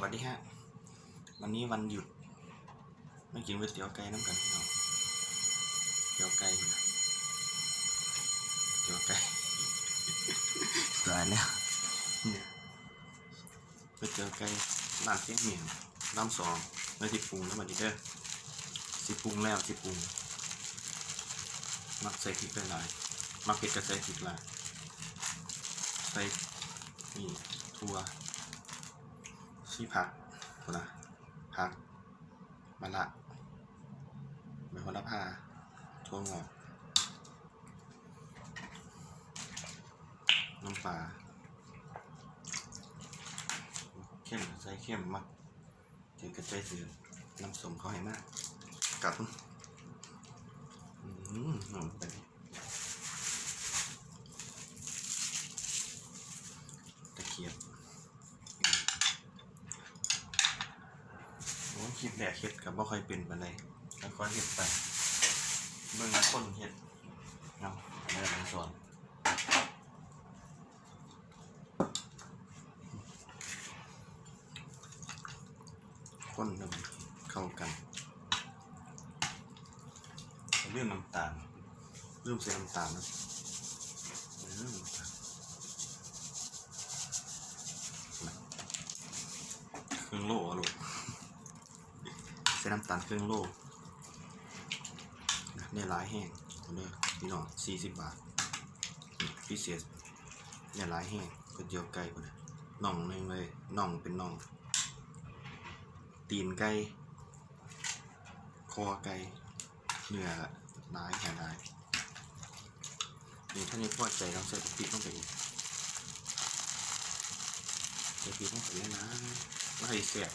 สวัสดีฮะ วันนี้วันหยุดไม่กินก๋วยเตี๋ยวไก่น้ำกันพี่น้องเตี๋ยวไก่พี่น้องเตี๋ยวไก่ตายแล้วเนี่ยก๋วยเตี๋ยวไก่ร้านเสียงเหมียงน้ำสองไม่สิปรุงแล้วมาดีเด้อสิปรุงแล้วสิปรุง มักใส่พริกหลายๆมักเผ็ดก็ใส่พริกหลายใส่นี่ถั่ว ชีผักคนะผักมะละใบโหระพาถั่วงอกน้ำปลาเข้มใส่เข้มมากถึงกระจายเสือน้ำส้มเขาให้มาก กัดอืมหอมไปตะเกียบ โอ้ คลิปแรกเฮ็ดกับบ่ค่อยเป็นปานใดแล้วก็เฮ็ดไปเบิ่งคนเฮ็ดเอาเดี๋ยวผมสอนคนนำเข้ากันเรื่องน้ำตาลเริ่มใส่น้ำตาลนะเออน้ำตาลครึ่งโลอะลูก ส่น้ำตาลครึ่งโลนะเนี่ยหลายแห้งเอาเด้อพี่น้องสี่สิบบาทพิเศษเนี่ยหลายแห้งก๋วยเตี๋ยวไก่คนนะน่องหนึงเลยน่องเป็นน่อง ตีนไก่คอไก่เนื้อหลายแห่หลายนี่ถ้านี้พอใจต้องใส่พริกลงไปอีกใส่พริกลงไปเลยนะไม่ให้เสียบ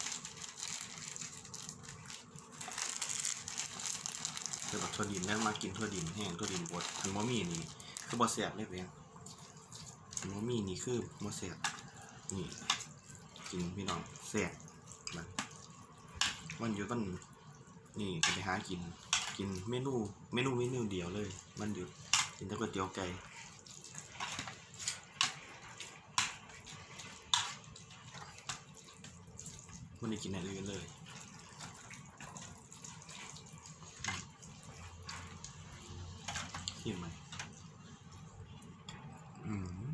เกี่ ยวกับถั่วดินแล้วมากินถั่วดินแห้งถั่วดินบดทันมอมี่นี่คือบอเสียบเลยเพียงทันมอมี่นี่คือบอเสียบนี่กินพี่น้องเสียบมันวันหยุดก็นี่จะไปหากินกินเมนูเมนูเมนูเดียวเลย มันหยุดกินแต่ก๋วยเตี๋ยวไก่วันนี้กินอะไรอื่นเลย ชิมไหมอืม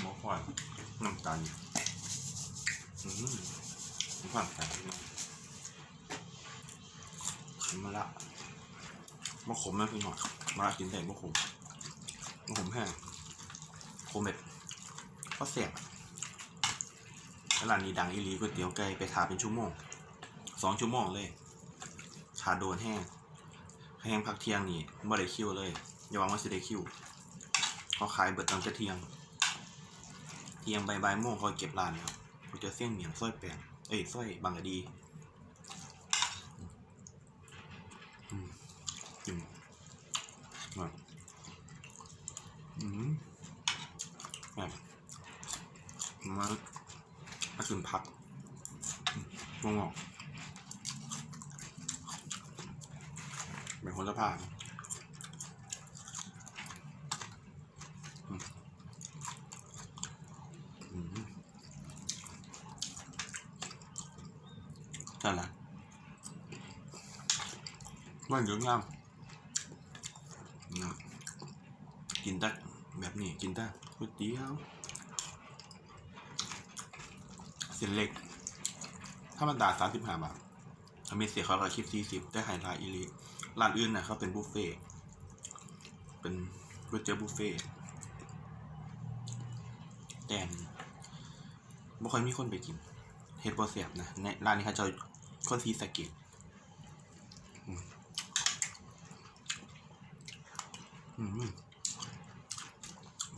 หมอควายน้ำตาลอืมน้ำตาลใส่ไปหน่อยขมมาละมะขมนะพี่หน่อยมาละกินแต่มะขมมะขมแห้งโคมเม็ดก็เสียบร้านนี้ดังอีลีก๋วยเตี๋ยวไก่ไปทาเป็นชั่วโมงสองชั่วโมงเลยทาโดนแห้งแห้งพักเที่ยงนี่บ่ได้คิวเลย อย่าหวังว่าสิได้คิวเขาขายเบิดตั้งแต่เที่ยง เที่ยงใบ่ายบ่ายโมงเขาเก็บร้านแล้วเขาจะเสี่ยงเหมียงซอยแปด เอ้ยซอยบางกะดีอืมอืมแบบอืมแบบมามากินผักอืมงงอกเป็นคนละผ่านอืมอืมใช่ละ มันเยอะงามนะกินได้แบบนี้กินได้ก๋วยเตี๋ยวเส้นเล็ก ถ้ามันดาสามสิบห้าบาทมีเสียเขาเราคิดสี่สิบได้ไฮไลท์อีลีร้านอื่นนะเขาเป็นบุฟเฟ่เป็นก๋วยเตี๋ยวบุฟเฟ่ต์แต่ไม่ค่อยมีคนไปกินเฮ็ดบ่เสียบนะในร้านนี้เขาจะคนซีสะเกตอืมอืม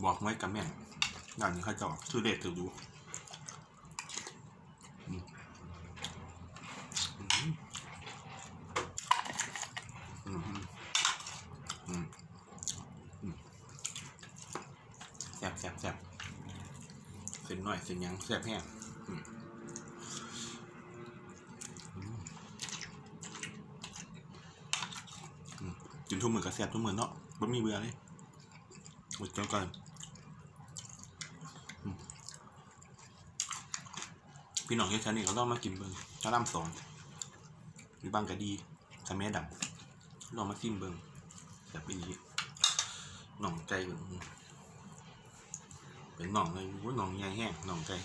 บอกไว้กับแม่นร้านนี้เขาจะซื้อเด็ดถือดูแซ่บแซ่บแซ่บเส้นหน่อยเส้นยังแซ่บแห้งกินทุกมื้อก็แซ่บทุกมื้อเนาะ บ่มีเบื่อเลยหมดจ้ากันอืมพี่น้องที่แถวนี้ก็ต้องมากินเบิ่งชาล่ำสองหรือบางกะดีทะเมดำลองมาซิมเบิ่งแบบนี้หน่องไก่เบิ่งเป็นหน่องเลยว่าหน่องใหญ่แห้งหน่องไก่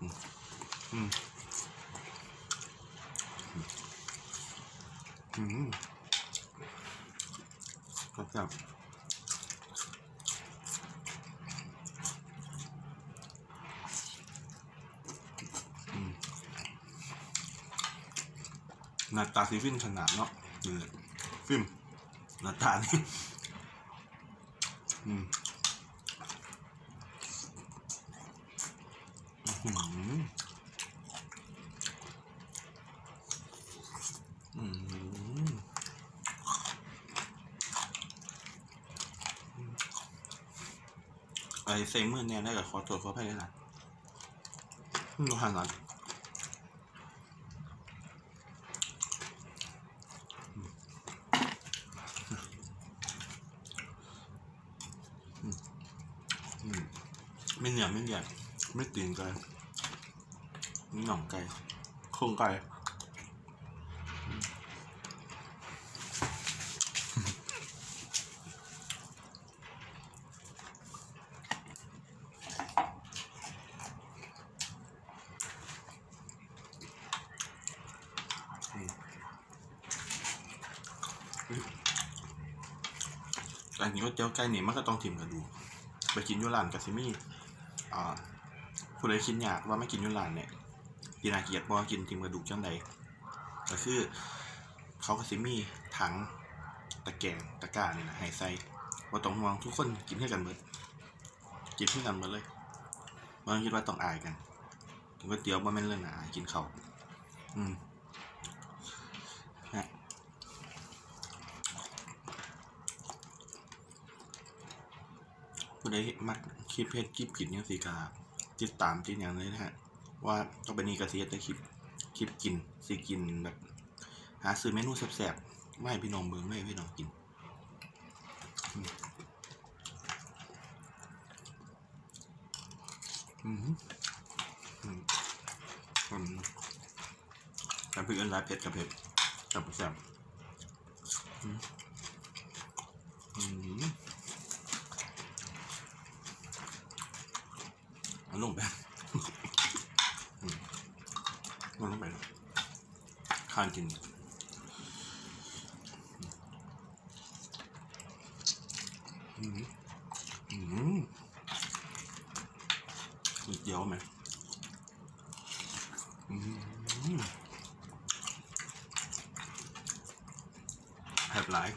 อืมอืม ก็จับหน้าตาซีฟินขนาดเนาะนี่ฟิล์มหน้าตานี่อืมอื้อหืออืมไอ้ เซ็งมือเนี่ยได้กับขอตรวจขอให้ได้หน่อยอืมขนาดไม่เหนียวไม่ใหญ่ไม่ตีนไก่ไม่หน่องไก่โครงไก่ แต่อันก็เจียวไก่นี่มันก็ต้องถิ่มกระดูกไปกินยูรานกาซิมี่อ่าผู้ใดคิดอยากว่าไม่กินยุลานเนี่ยกินอาเกียดบ่กินทิมกระดูกจังใดก็คือเขาก็สิมี่ถังตะแกงตะกร้าเนี่ยนะให้ใส่ว่าต้องห่วงทุกคนกินให้กันหมดกินให้กันหมดเลยมันคิดว่าต้องอายกันกินก๋วยเตี๋ยวบ่แม่นเรื่องนะอายกินข้าวอืม ผู้ใดมักคลิปเพจคลิปกินยังสีกาติดตามติดอย่างเลยนะฮะ ว่าต้องเป็นนีกระเซียแต่คลิปคลิปกินสิกินแบบ หาซื้อเมนูแซ่บๆไม่พี่น้องเบิ่งไม่พี่น้องกินอืมอืมอืมอืมแต่พี่เอิ้นร้ายเผ็ดกับเผ็ดกับแซ่บอืมอืมเอาลงไปอืมเอาลงไปข้านกินอืมอืมเดียวไหมอืมแผบหลาย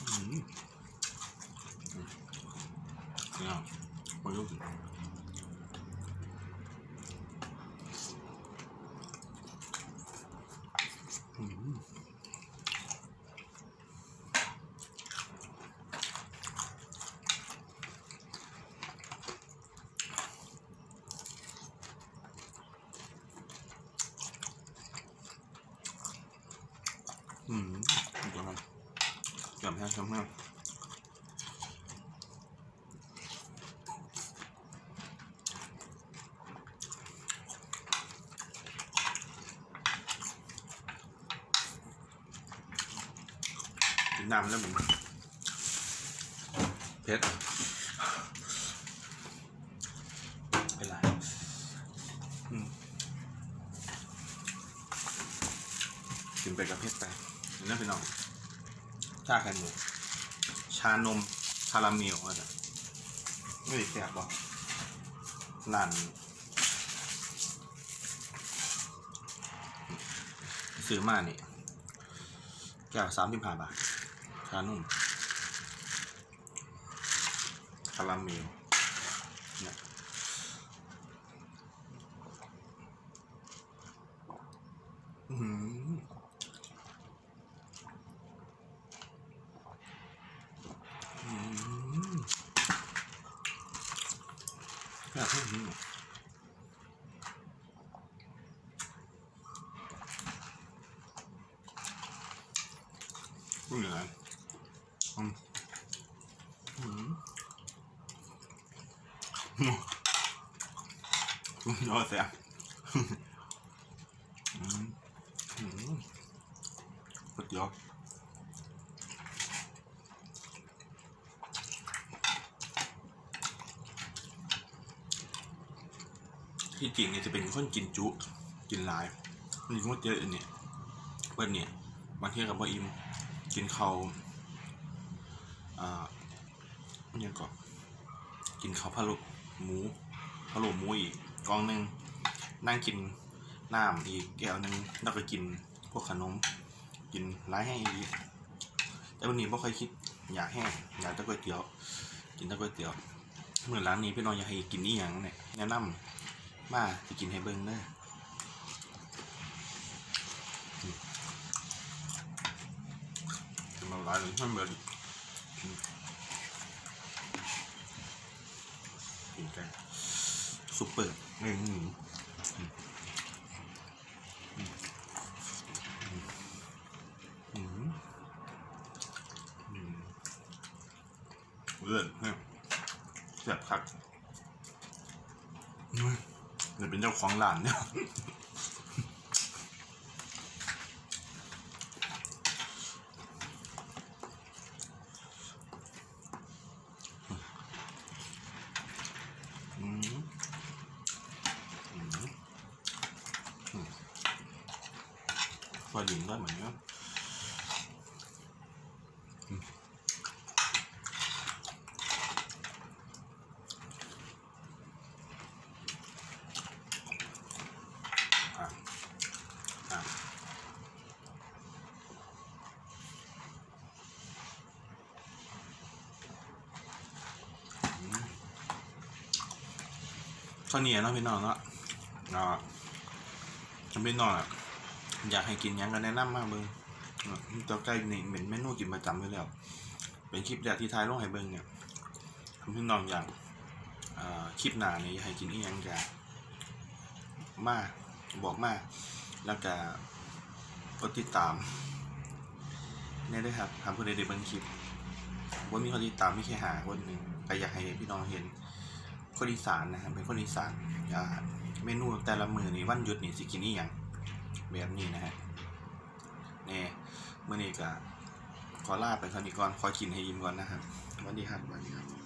อืมเนี่ยมาดูสิอืมอืมเดี๋ยวมัน จับแห้งจับแห้งกินน้ำแล้วมันเผ็ดเป็นไรอืมกินไปกับเผ็ดไปนี่นะพี่น้อง ชาไข่หมูชานมคาราเมลอะไรไม่ได้แสบบอกร้านซื้อมานี่แก้วสามสิบห้าบาทชานุ่มคาราเมล พวกนี้พูดเหนืออืมอืมยอดแซ่บอืมอืมสุดยอด ยวที่จริงเนี่ยจะเป็นคนกินจุกินหลายมันก๋วเตี๋ยวอันเนี่ยเปิ้นเนี่ยบางทีกับบ่อิ่มกินข้าวอ่าอิหยังก่อนกินข้าวพะโล้หมูพะโล้หมูอีกกองหนึ่งนั่งกินน้ำอีกแก้วหนึ่งแล้วก็กินพวกขนมกินร้ายแห้งอีกแต่วันนี้บ่ค่อยคิดอยากแห้งอยากต่ก๋วยเตี๋ยว กินต่ก๋วยเตี๋ยวเมื่อร้านนี้พี่น้องอยากให้กินนี่อยังเนี่ยแนะนำ มาจะกินให้เบิ่งเด้อจะมาร้านหนึ่งให้เบิร์ดกินกันซุปเปอร์หนึ่งหมูอืมอืมเลื่อดเนี่ยแซ่บคักอืม ดี๋ยวเป็นเจ้าของร้านเนี่ยอืมอืมอืมพอยิงได้เหมือนกันอืมอะอะอืม ข้าวเหนียวเนาะพี่น้องเนาะเนาะจำเป็นน้องอะอยากให้กินยังกันแนะนำมากเบิ้งตัวใกล้นี่เป็นเมนูกินประจำอยู่แล้วเป็นคลิปแรกที่ทายลงให้เบิ้งเนี่ยพี่น้องอยากอ่าคลิปหน้าเนี่ยอยากให้กินอีหยังกะมาบอกมาแล้วก็กดติดตามเนี่ยด้วยครับทำเพื่อได้เบิ้งคลิปว่ามีคนติดตามไม่แค่หาคนหนึ่งก็อยากให้พี่น้องเห็น คนอีสานนะครับเป็นคนอีสานเมนูแต่ละมือนี่วันหยุดนี่สิกินนี่อย่างแบบนี้นะฮะเนี่ยมื่อนี้ก็ขอลาไปคราวนี้ก่อนขอกินให้ยิ้มก่อนนะครับวันดีครับวันดีครับ